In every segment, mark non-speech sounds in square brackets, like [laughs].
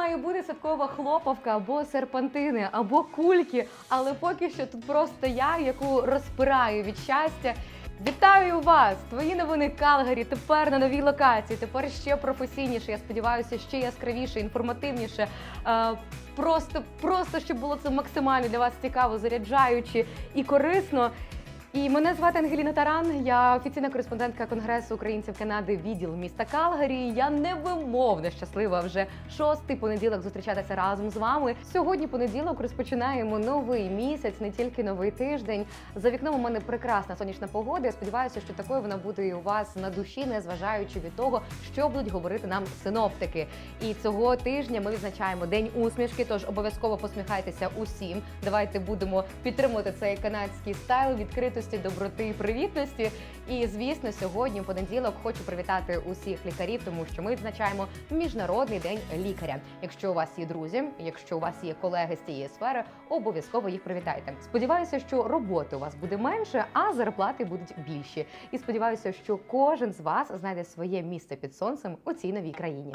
має бути святкова хлопавка або серпантини, або кульки. Але поки що тут просто я, яку розпираю від щастя. Вітаю вас! Твої новини Калгарі тепер на новій локації. Тепер ще професійніше. Я сподіваюся, ще яскравіше, інформативніше. Е, Просто, просто щоб було це максимально для вас цікаво, заряджаюче і корисно. І мене звати Ангеліна Таран. Я офіційна кореспондентка Конгресу українців Канади, відділ міста Калгарі. Я невимовно щаслива вже шостий понеділок зустрічатися разом з вами. Сьогодні понеділок розпочинаємо новий місяць, не тільки новий тиждень. За вікном у мене прекрасна сонячна погода. Я сподіваюся, що такою вона буде і у вас на душі, незважаючи від того, що будуть говорити нам синоптики. І цього тижня ми відзначаємо день усмішки. Тож обов'язково посміхайтеся усім. Давайте будемо підтримувати цей канадський стайл відкритості, доброти і привітності. І звісно, сьогодні, понеділок, хочу привітати усіх лікарів, тому що ми відзначаємо міжнародний день лікаря. Якщо у вас є друзі, якщо у вас є колеги з цієї сфери, обов'язково їх привітайте. Сподіваюся, що роботи у вас буде менше, а зарплати будуть більші. І сподіваюся, що кожен з вас знайде своє місце під сонцем у цій новій країні.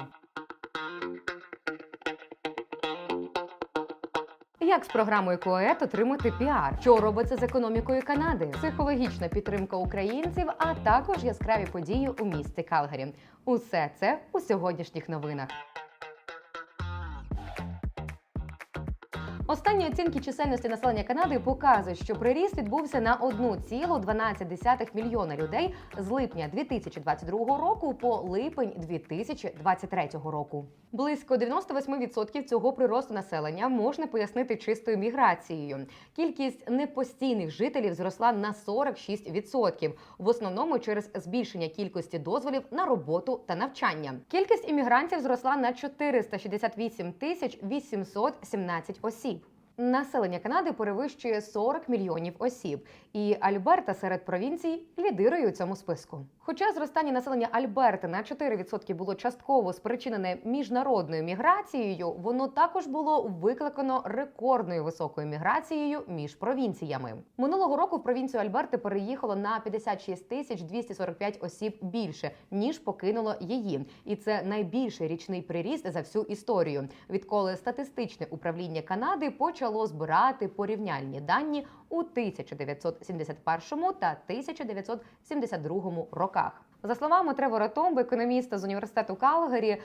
Як з програмою Коет отримати піар? Що робиться з економікою Канади? Психологічна підтримка українців, а також яскраві події у місті Калгарі. Усе це у сьогоднішніх новинах. Останні оцінки чисельності населення Канади показують, що приріст відбувся на 1,12 мільйона людей з липня 2022 року по липень 2023 року. Близько 98% цього приросту населення можна пояснити чистою міграцією. Кількість непостійних жителів зросла на 46%, в основному через збільшення кількості дозволів на роботу та навчання. Кількість іммігрантів зросла на 468 тисяч 817 осіб. Населення Канади перевищує 40 мільйонів осіб, і Альберта серед провінцій лідирує у цьому списку. Хоча зростання населення Альберти на 4% було частково спричинене міжнародною міграцією, воно також було викликано рекордною високою міграцією між провінціями. Минулого року в провінцію Альберти переїхало на 56 тисяч 245 осіб більше ніж покинуло її, і це найбільший річний приріст за всю історію, відколи статистичне управління Канади почало збирати порівняльні дані у 1971 та 1972 роках. За словами Тревора Томби, економіста з університету Калгарі, е,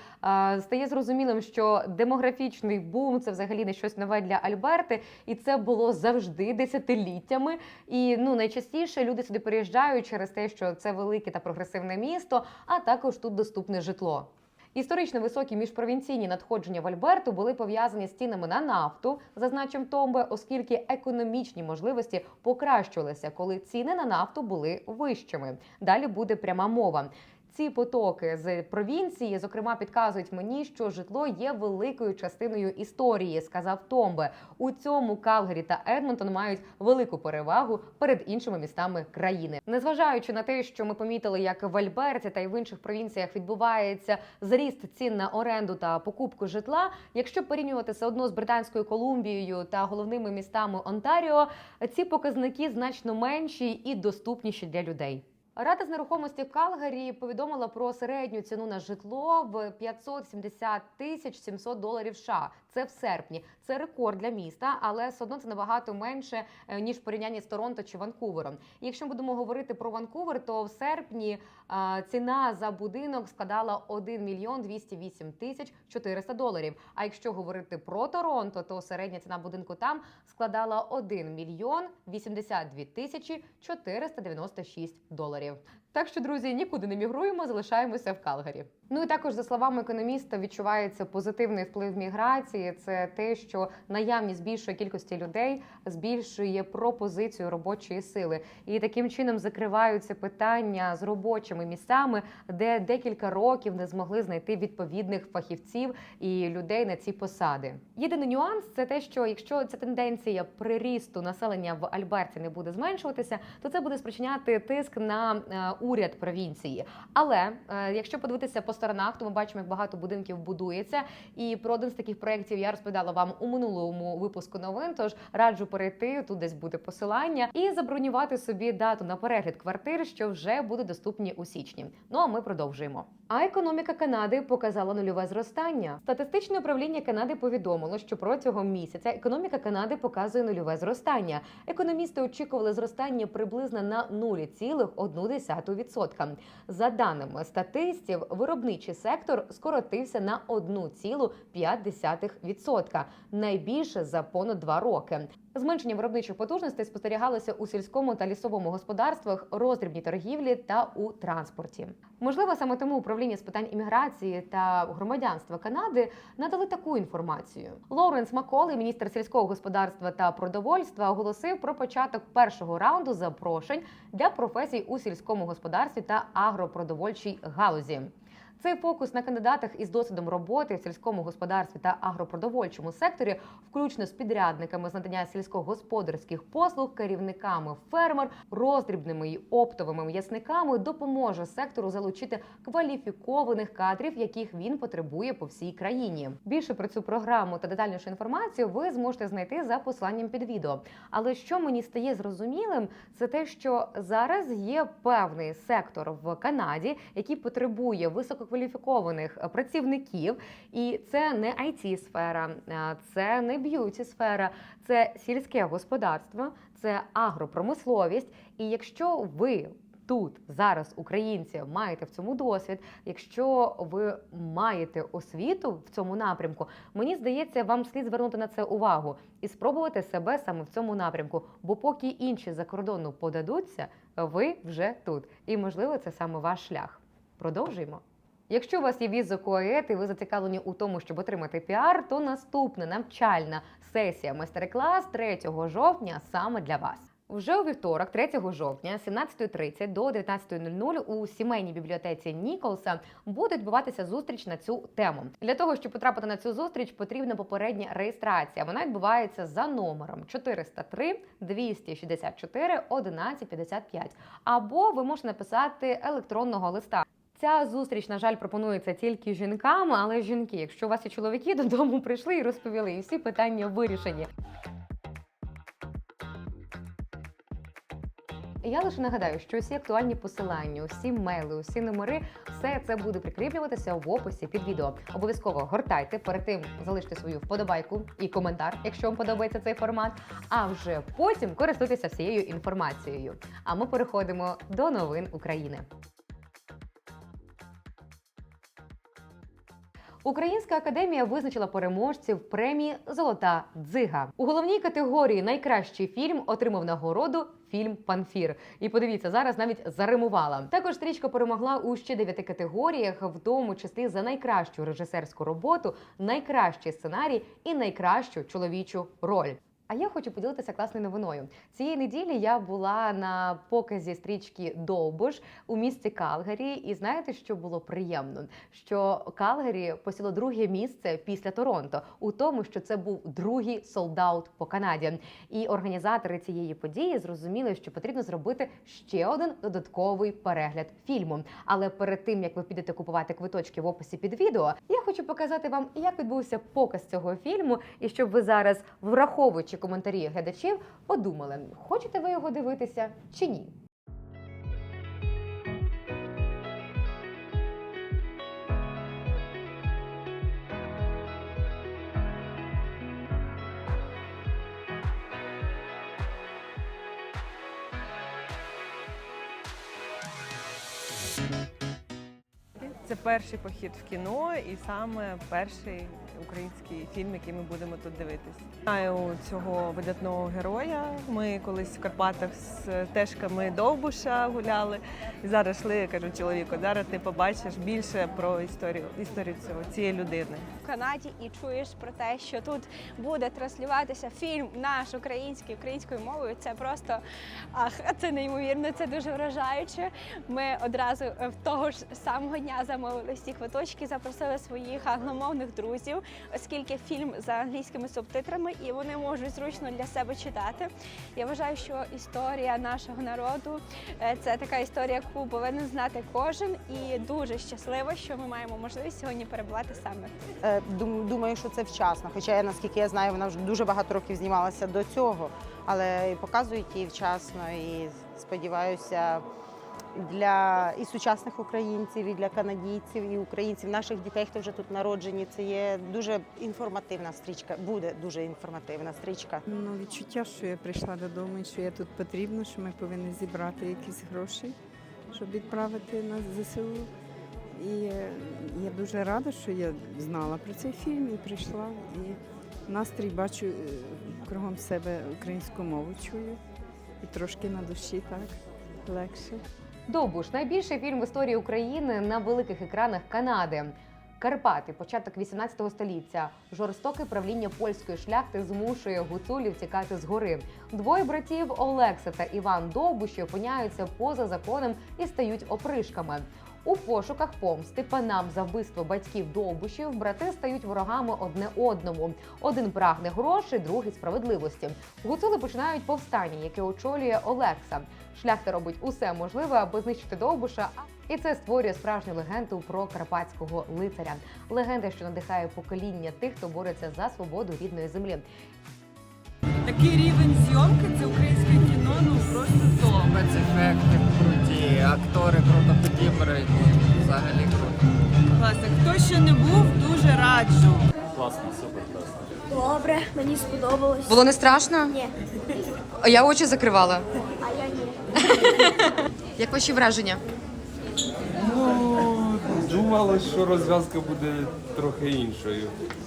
стає зрозумілим, що демографічний бум це взагалі не щось нове для Альберти, і це було завжди десятиліттями. І ну найчастіше люди сюди переїжджають через те, що це велике та прогресивне місто, а також тут доступне житло. Історично високі міжпровінційні надходження в Альберту були пов'язані з цінами на нафту, зазначив Томбе, оскільки економічні можливості покращувалися, коли ціни на нафту були вищими. Далі буде пряма мова. Ці потоки з провінції, зокрема, підказують мені, що житло є великою частиною історії, сказав Томбе. У цьому Калгарі та Едмонтон мають велику перевагу перед іншими містами країни. Незважаючи на те, що ми помітили, як в Альберті та й в інших провінціях відбувається зріст цін на оренду та покупку житла. Якщо порівнювати все одно з Британською Колумбією та головними містами Онтаріо, ці показники значно менші і доступніші для людей. Рада з нерухомості Калгарі повідомила про середню ціну на житло в 570 тисяч 700 доларів США. Це в серпні. Це рекорд для міста, але все одно це набагато менше е, ніж в порівнянні з Торонто чи Ванкувером. І якщо ми будемо говорити про Ванкувер, то в серпні е, ціна за будинок складала 1 мільйон 208 тисяч 400 доларів. А якщо говорити про Торонто, то середня ціна будинку там складала 1 мільйон 82 тисячі 496 доларів. Так що, друзі, нікуди не мігруємо, залишаємося в Калгарі. Ну і також, за словами економіста, відчувається позитивний вплив міграції. Це те, що наявність більшої кількості людей збільшує пропозицію робочої сили, і таким чином закриваються питання з робочими місцями, де декілька років не змогли знайти відповідних фахівців і людей на ці посади. Єдиний нюанс це те, що якщо ця тенденція прирісту населення в Альберті не буде зменшуватися, то це буде спричиняти тиск на е, уряд провінції. Але е, якщо подивитися по сторонах. То ми бачимо, як багато будинків будується. І про один з таких проєктів я розповідала вам у минулому випуску новин. Тож раджу перейти тут, десь буде посилання, і забронювати собі дату на перегляд квартир, що вже буде доступні у січні. Ну а ми продовжуємо. А економіка Канади показала нульове зростання. Статистичне управління Канади повідомило, що протягом місяця економіка Канади показує нульове зростання. Економісти очікували зростання приблизно на 0,1%. За даними статистів, виробничий сектор скоротився на 1,5%. найбільше за понад два роки. Зменшення виробничих потужностей спостерігалося у сільському та лісовому господарствах, роздрібній торгівлі та у транспорті. Можливо, саме тому управління з питань імміграції та громадянства Канади надали таку інформацію. Лоуренс Маколей, міністр сільського господарства та продовольства, оголосив про початок першого раунду запрошень для професій у сільському господарстві та агропродовольчій галузі. Цей фокус на кандидатах із досвідом роботи в сільському господарстві та агропродовольчому секторі, включно з підрядниками з надання сільськогосподарських послуг, керівниками фермер, роздрібними і оптовими м'ясниками, допоможе сектору залучити кваліфікованих кадрів, яких він потребує по всій країні. Більше про цю програму та детальнішу інформацію ви зможете знайти за посиланням під відео. Але що мені стає зрозумілим, це те, що зараз є певний сектор в Канаді, який потребує висококваліфікованих е, працівників, і це не it сфера, е, це не б'юті сфера, це сільське господарство, це агропромисловість. І якщо ви Тут зараз українці маєте в цьому досвід. Якщо ви маєте освіту в цьому напрямку, мені здається, вам слід звернути на це увагу і спробувати себе саме в цьому напрямку. Бо поки інші за кордону подадуться, ви вже тут. І можливо, це саме ваш шлях. Продовжуємо. Якщо у вас є віза КОЕТ і ви зацікавлені у тому, щоб отримати піар, то наступна навчальна сесія майстер-клас 3 жовтня саме для вас. Вже у вівторок, 3 жовтня, з 17.30 до 19.00 у сімейній бібліотеці Ніколса буде відбуватися зустріч на цю тему. Для того щоб потрапити на цю зустріч, потрібна попередня реєстрація. Вона відбувається за номером 403 264 1155. Або ви можете написати електронного листа. Ця зустріч, на жаль, пропонується тільки жінкам, але жінки, якщо у вас є чоловіки, [laughs] додому прийшли і розповіли, і всі питання вирішені. Я лише нагадаю, що всі актуальні посилання, усі мейли, усі номери, все це буде прикріплюватися в описі під відео. Обов'язково гортайте, перед тим залиште свою вподобайку і коментар, якщо вам подобається цей формат. А вже потім користуйтеся всією інформацією. А ми переходимо до новин України. Українська академія визначила переможців премії Золота дзига у головній категорії Найкращий фільм отримав нагороду фільм Панфір. І подивіться, зараз навіть заримувала. Також стрічка перемогла у ще дев'яти категоріях, в тому числі за найкращу режисерську роботу, найкращий сценарій і найкращу чоловічу роль. А я хочу поділитися класною новиною. Цієї неділі я була на показі стрічки Довбуш у місті Калгарі, і знаєте, що було приємно? Що Калгарі посіло друге місце після Торонто, у тому, що це був другий солдаут по Канаді. І організатори цієї події зрозуміли, що потрібно зробити ще один додатковий перегляд фільму. Але перед тим як ви підете купувати квиточки в описі під відео, я хочу показати вам, як відбувся показ цього фільму, і щоб ви зараз, враховуючи коментарі глядачів, подумали, хочете ви його дивитися чи ні. Це перший похід в кіно і саме перший український фільм, який ми будемо тут дивитись. Знаю цього видатного героя. Ми колись в Карпатах з тежками Довбуша гуляли. І зараз йшли, кажу чоловіку, зараз ти побачиш більше про історію історію цього цієї людини. Канаді і чуєш про те, що тут буде транслюватися фільм наш український українською мовою. Це просто ах, це неймовірно, це дуже вражаюче. Ми одразу е, в того ж самого дня замовили всі квиточки, запросили своїх англомовних друзів. оскільки фільм за англійськими субтитрами і вони можуть зручно для себе читати. Я вважаю, що історія нашого народу е, це така історія, яку повинен знати кожен, і дуже щаслива, що ми маємо можливість сьогодні перебувати саме Думаю, що це вчасно. Хоча наскільки я знаю, вона вже дуже багато років знімалася до цього, але показують її вчасно. І сподіваюся, для і сучасних українців, і для канадійців, і українців, наших дітей, хто вже тут народжені, це є дуже інформативна стрічка. Буде дуже інформативна стрічка. Ну, відчуття, що я прийшла додому і що я тут потрібна, що ми повинні зібрати якісь гроші, щоб відправити на ЗСУ. І я дуже рада, що я знала про цей фільм і прийшла. І настрій бачу е, кругом себе українську мову чую. І трошки на душі так легше. Довбуш найбільший фільм в історії України на великих екранах Канади. Карпати, початок 18 століття. Жорстоке правління польської шляхти змушує гуцулів тікати з гори. Двоє братів Олекса та Іван Довбуші опиняються поза законом і стають опришками. У пошуках помсти панам за вбивство батьків Довбушів брати стають ворогами одне одному. Один прагне грошей, другий справедливості. Гуцули починають повстання, яке очолює Олекса. Шляхта робить усе можливе, аби знищити Довбуша. І це створює справжню легенду про карпатського лицаря. Легенда, що надихає покоління тих, хто бореться за свободу рідної землі. Такий рівень зйомки це українське кіно, ну просто топ. Спецефекти актори круто підібрані, взагалі круто. Класно. Хто ще не був, дуже раджу. Класно, супер, класно. Добре, мені сподобалось. Було не страшно? Ні, Я очі закривала. а я ні. Як ваші враження? Ну, думали, що розв'язка буде трохи іншою.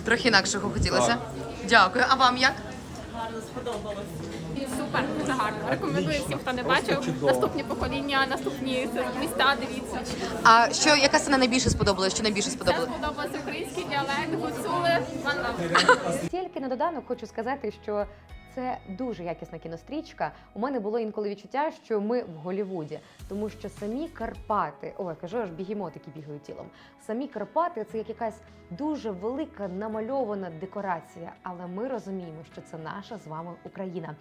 Трохи інакшого хотілося. Так. Дякую. А вам як? Супер, дуже гарно. Рекомендую всім, хто не бачив. Наступні покоління, наступні міста. Дивіться. А що яка сцена найбільше сподобалась? Що найбільше сподобалося? сподобалось? сподобався український діалект, гуцули. One. Тільки на доданок хочу сказати, що це дуже якісна кінострічка. У мене було інколи відчуття, що ми в Голівуді, тому що самі Карпати, ой, кажу, аж бігемотики бігають тілом. Самі Карпати це як якась дуже велика намальована декорація. Але ми розуміємо, що це наша з вами Україна.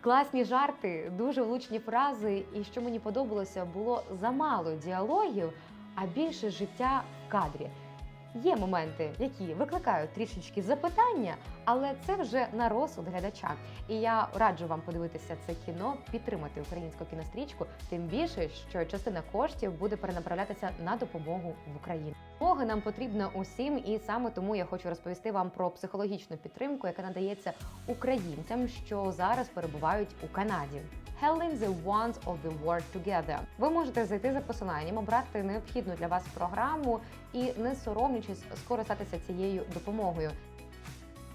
Класні жарти, дуже влучні фрази. І що мені подобалося, було замало діалогів, а більше життя в кадрі. Є моменти, які викликають трішечки запитання, але це вже на розсуд глядача. І я раджу вам подивитися це кіно, підтримати українську кінострічку, тим більше, що частина коштів буде перенаправлятися на допомогу в Україну. Допомога нам потрібна усім, і саме тому я хочу розповісти вам про психологічну підтримку, яка надається українцям, що зараз перебувають у Канаді. Helling the Ones of the World Together. Ви можете зайти за посиланням, обрати необхідну для вас програму і не соромлячись скористатися цією допомогою.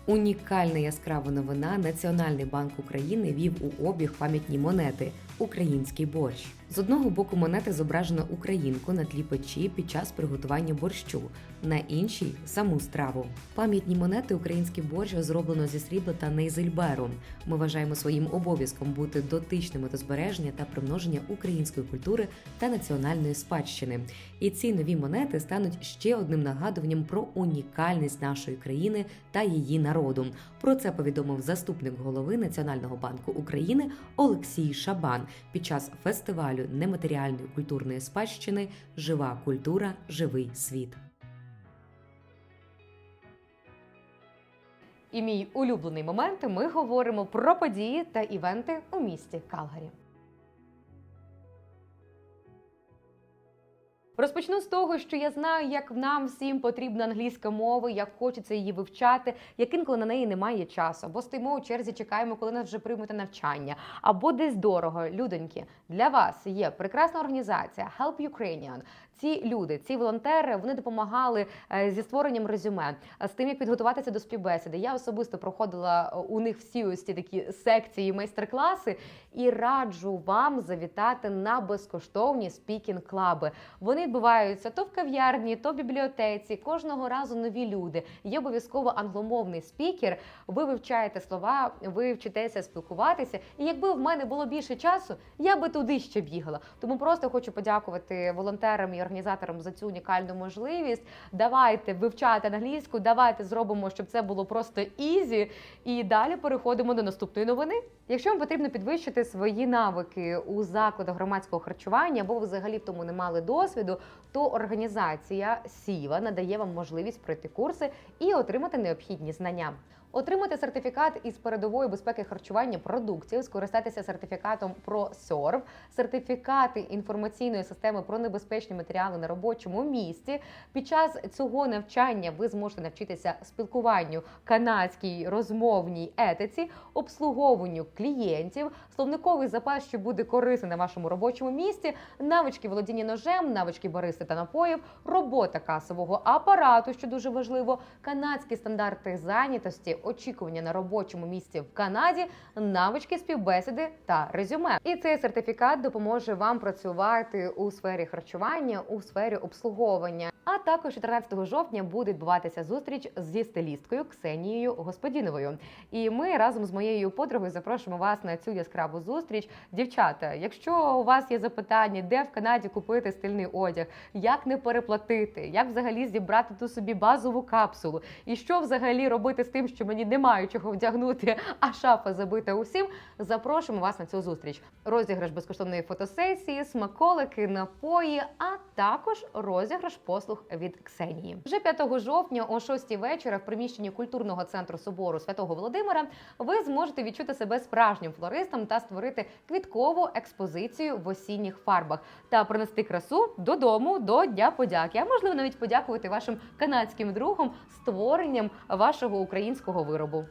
Унікальна яскрава новина. Національний банк України вів у обіг пам'ятні монети український борщ. З одного боку монети зображено українку на тлі печі під час приготування борщу, на іншій саму страву. Пам'ятні монети український борщ зроблено зі срібла та нейзельберу. Ми вважаємо своїм обов'язком бути дотичними до збереження та примноження української культури та національної спадщини. І ці нові монети стануть ще одним нагадуванням про унікальність нашої країни та її народу. Про це повідомив заступник голови Національного банку України Олексій Шабан під час фестивалю нематеріальної культурної спадщини Жива культура, живий світ. І мій улюблений момент ми говоримо про події та івенти у місті Калгарі. Розпочну з того, що я знаю, як нам всім потрібна англійська мова, як хочеться її вивчати, як інколи на неї немає часу, або стоїмо у черзі, чекаємо, коли нас вже приймуть навчання, або десь дорого. Людоньки, для вас є прекрасна організація Help Ukrainian. Ці люди, ці волонтери, вони допомагали е, зі створенням резюме, е, з тим, як підготуватися до співбесіди. Я особисто проходила е, у них всі ось ці такі секції, майстер-класи, і раджу вам завітати на безкоштовні спікінг-клаби. Вони відбуваються то в кав'ярні, то в бібліотеці. Кожного разу нові люди. Є обов'язково англомовний спікер. Ви вивчаєте слова, ви вчитеся спілкуватися. І якби в мене було більше часу, я би туди ще бігала. Тому просто хочу подякувати волонтерам і організаторам за цю унікальну можливість. Давайте вивчати англійську, давайте зробимо, щоб це було просто ізі. І далі переходимо до наступної новини. Якщо вам потрібно підвищити свої навики у закладах громадського харчування, або ви взагалі в тому не мали досвіду, то організація Сіва надає вам можливість пройти курси і отримати необхідні знання. Отримати сертифікат із передової безпеки харчування продуктів, скористатися сертифікатом про СОРВ, сертифікати інформаційної системи про небезпечні матеріали на робочому місці. Під час цього навчання ви зможете навчитися спілкуванню канадській розмовній етиці, обслуговуванню клієнтів, словниковий запас, що буде корисний на вашому робочому місці, навички володіння ножем, навички баристи та напоїв, робота касового апарату, що дуже важливо, канадські стандарти зайнятості, очікування на робочому місці в Канаді, навички співбесіди та резюме. І цей сертифікат допоможе вам працювати у сфері харчування, у сфері обслуговування. А також 14 жовтня буде відбуватися зустріч зі стилісткою Ксенією Господіновою. І ми разом з моєю подругою запрошуємо вас на цю яскраву зустріч. Дівчата, якщо у вас є запитання, де в Канаді купити стильний одяг, як не переплатити, як взагалі зібрати ту собі базову капсулу, і що взагалі робити з тим, що мені немає чого вдягнути, [laughs] а шафа забита усім. Запрошуємо вас на цю зустріч. Розіграш безкоштовної фотосесії, смаколики, напої, а також розіграш послуг від Ксенії. Вже 5 жовтня о 6 вечора в приміщенні культурного центру собору Святого Володимира ви зможете відчути себе справжнім флористом та створити квіткову експозицію в осінніх фарбах та принести красу додому до Дня подяки. А можливо навіть подякувати вашим канадським другам створенням вашого українського виробу.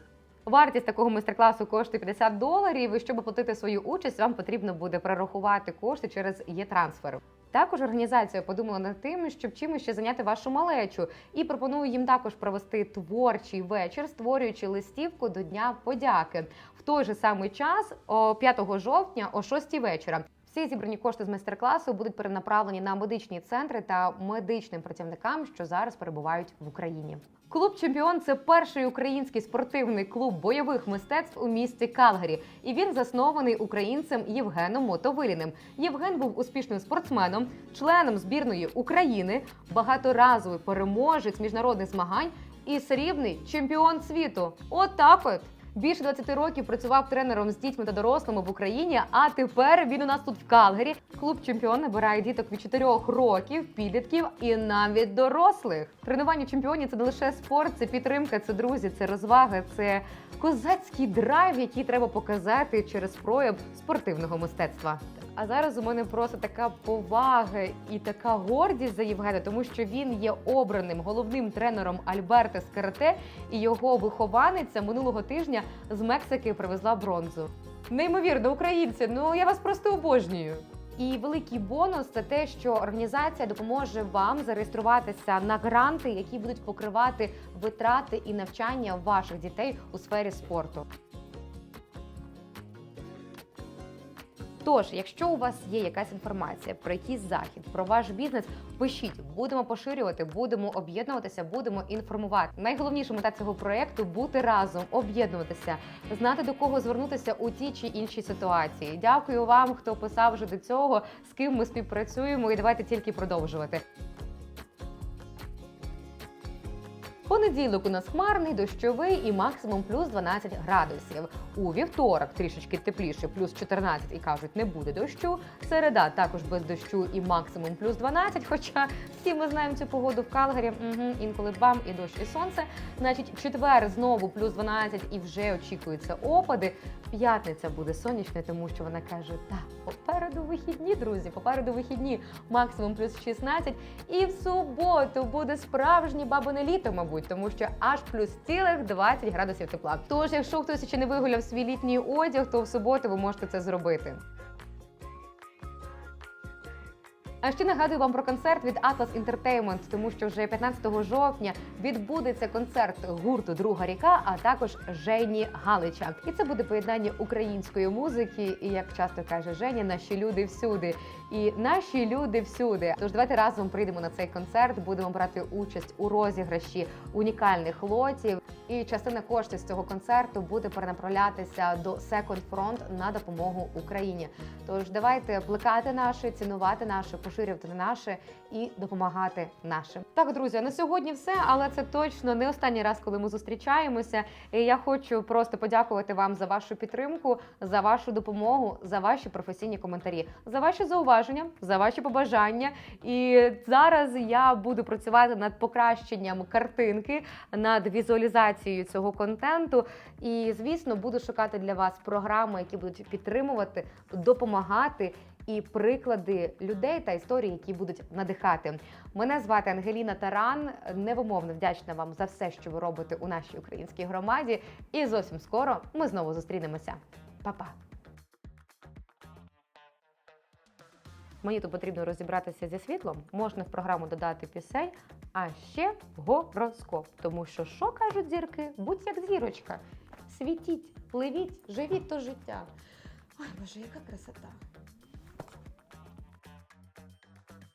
Вартість такого майстер-класу коштує 50 доларів. І щоб оплатити свою участь, вам потрібно буде перерахувати кошти через є-трансфер. Також організація подумала над тим, щоб чимось ще зайняти вашу малечу, і пропоную їм також провести творчий вечір, створюючи листівку до Дня подяки в той же самий час, о 5 жовтня, о 6 вечора. Всі зібрані кошти з майстер-класу будуть перенаправлені на медичні центри та медичним працівникам, що зараз перебувають в Україні. Клуб Чемпіон це перший український спортивний клуб бойових мистецтв у місті Калгарі, і він заснований українцем Євгеном Мотовиліним. Євген був успішним спортсменом, членом збірної України, багаторазовий переможець міжнародних змагань і срібний чемпіон світу. От так от. Більше 20 років працював тренером з дітьми та дорослими в Україні. А тепер він у нас тут в Калгарі. Клуб чемпіон набирає діток від 4 років, підлітків і навіть дорослих. Тренування чемпіонів це не лише спорт, це підтримка, це друзі, це розвага, це козацький драйв, який треба показати через прояв спортивного мистецтва. А зараз у мене просто така повага і така гордість за Євгена, тому що він є обраним головним тренером Альберта з карате, і його вихованиця минулого тижня з Мексики привезла бронзу. Неймовірно, українці, ну я вас просто обожнюю. І великий бонус це те, що організація допоможе вам зареєструватися на гранти, які будуть покривати витрати і навчання ваших дітей у сфері спорту. Тож, якщо у вас є якась інформація про якийсь захід, про ваш бізнес, пишіть, будемо поширювати, будемо об'єднуватися, будемо інформувати. Найголовніша мета цього проекту бути разом, об'єднуватися, знати до кого звернутися у тій чи іншій ситуації. Дякую вам, хто писав вже до цього, з ким ми співпрацюємо, і давайте тільки продовжувати. Понеділок у нас хмарний, дощовий і максимум плюс 12 градусів. У вівторок трішечки тепліше, плюс 14 і кажуть, не буде дощу. Середа також без дощу і максимум плюс 12. Хоча всі ми знаємо цю погоду в Калгарі. Угу, інколи бам і дощ, і сонце. Значить, четвер знову плюс 12 і вже очікуються опади. П'ятниця буде сонячна, тому що вона каже: так, попереду вихідні, друзі, попереду вихідні, максимум плюс 16. І в суботу буде справжнє бабине літо, мабуть, тому що аж плюс цілих 20 градусів тепла. Тож, якщо хтось ще не вигуляв свій літній одяг, то в суботу ви можете це зробити. А ще нагадую вам про концерт від Atlas Entertainment, тому що вже 15 жовтня відбудеться концерт гурту Друга ріка, а також Жені Галича. І це буде поєднання української музики, і як часто каже Женя, наші люди всюди. І наші люди всюди. Тож давайте разом прийдемо на цей концерт, будемо брати участь у розіграші унікальних лотів. І частина коштів з цього концерту буде перенаправлятися до Second Front на допомогу Україні. Тож давайте плекати наше, цінувати наше, поширювати наше і допомагати нашим. Так, друзі, на сьогодні все, але це точно не останній раз, коли ми зустрічаємося. І я хочу просто подякувати вам за вашу підтримку, за вашу допомогу, за ваші професійні коментарі, за ваші зауваження, за ваші побажання. І зараз я буду працювати над покращенням картинки, над візуалізацією цього контенту. І, звісно, буду шукати для вас програми, які будуть підтримувати, допомагати. І приклади людей та історії, які будуть надихати. Мене звати Ангеліна Таран. Невимовно вдячна вам за все, що ви робите у нашій українській громаді. І зовсім скоро ми знову зустрінемося. Па-па! Мені тут потрібно розібратися зі світлом. Можна в програму додати пісень, а ще гороскоп. Тому що що кажуть зірки? Будь як зірочка. Світіть, пливіть, живіть то життя. Ой, Боже, яка красота!